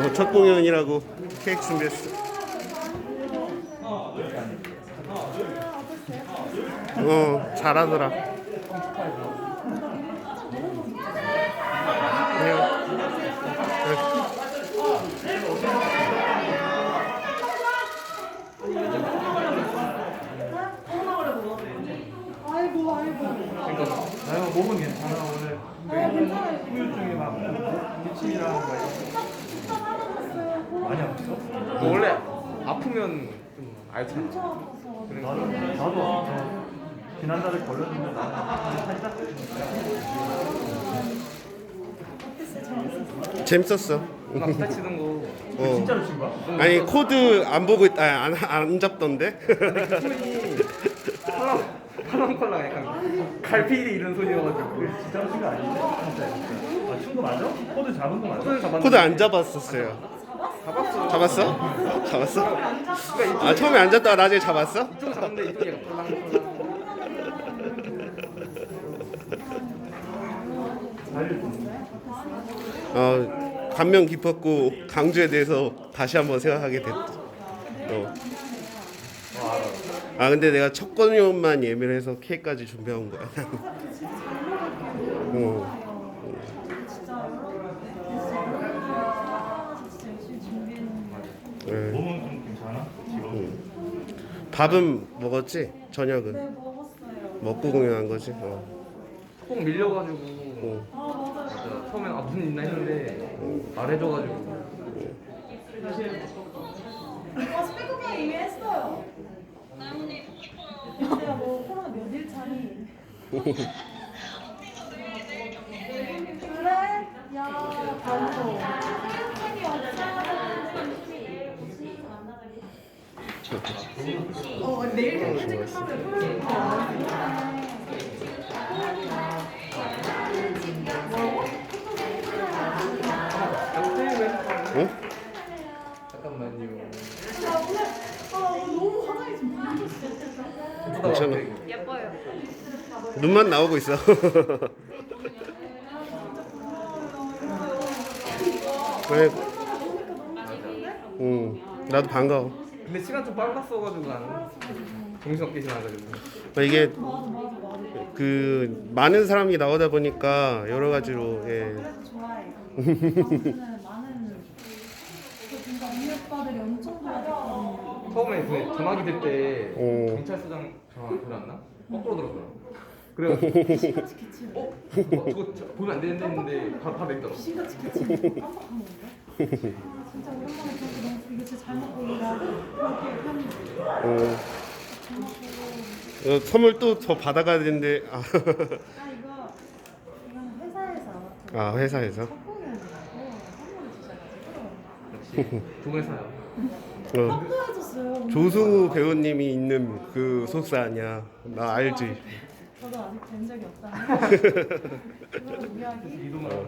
어, 첫 공연이라고. 케이크 준비했어. 어, 잘하더라. 그냥, 아이고 아이고. 나요 몸은 괜찮아 오늘. 아 괜찮아요 후유증이 막 기침이랑 막 진짜 많이 아팠어? 너 원래 아프면 좀 알잖아. 진짜 아파서 나도 나도 어, 지난달에 걸렸는데 나는 살짝 재밌었어. 누나 기타 치는 거 어. 진짜로 친 거야? 아니 코드 안 보고 있, 아, 안, 안 잡던데? 손이 팔랑팔랑 약간 갈피리 이런 손이어가지고 진짜로 친 거 아니지? 진짜 진짜 아친 거 맞아? 코드 잡은 거 맞아? 잡았는데 코드 안 잡았었어요. 잡았어. 잡았어? 잡았어? 아 처음에 안 잡다가 나중에 잡았어? 이쪽 잡는데 이쪽이 약간 팔랑팔랑. 어, 감명 깊었고 강주에 대해서 다시 한번 생각하게 됐다. 어. 아 근데 내가 첫 공연만 예매를 해서 K까지 준비한 거야. 어. 진짜 열심히 준비했는데 네. 몸은 좀 괜찮아? 지금? 밥은 먹었지? 저녁은 네 먹었어요 먹고 공연한 거지. 어. 꼭 밀려가지고 어. 진짜 처음엔 아 무슨 일 있나 했는데 말해줘가지고 아 스피커 이미 했어요 제가 뭐 코로나 몇일 차니 어 내일 어? 잠깐만요. 아 오늘 아 너무 화장이 좀 부었어 괜찮아. 예뻐요 눈만 나오고 있어. 그래. 응. 나도 반가워. 근데 시간 좀 빨랐어가지고 나는 정신없게 지나가지고. 이게 맞아 맞아 그 많은 사람이 나오다 보니까 여러 가지로 예. 그래서 좋아해요. 저는 많은 그 진짜 언니 오빠들이 엄청 좋아했거든요. 처음에 그 전화기 들때 어. 경찰서장 전화 들었나? 거꾸로 들었더라고. 그래가지고 귀신같이 기침. 어? 어 저거 저- 보면 안 되는데 했는데 다, 다 냈더라고. 귀신같이 기침. 깜빡한 건데. 아, 진짜 오랜만에 그렇게 너무 이거 진짜 잘못 했는데. 어. 어, 선물 또 더 받아가야 되는데 아, 아 이거 이건 회사에서 그아 회사에서 첫 공연이라고 선물을 주셔가지고 역시 동회사야. 어, 선물해줬어요. 조승우 배우님이 있는 그 소속사 아니야 나 알지 저도 아직 뵌 적이 없다는 그런 이야기. 이동을.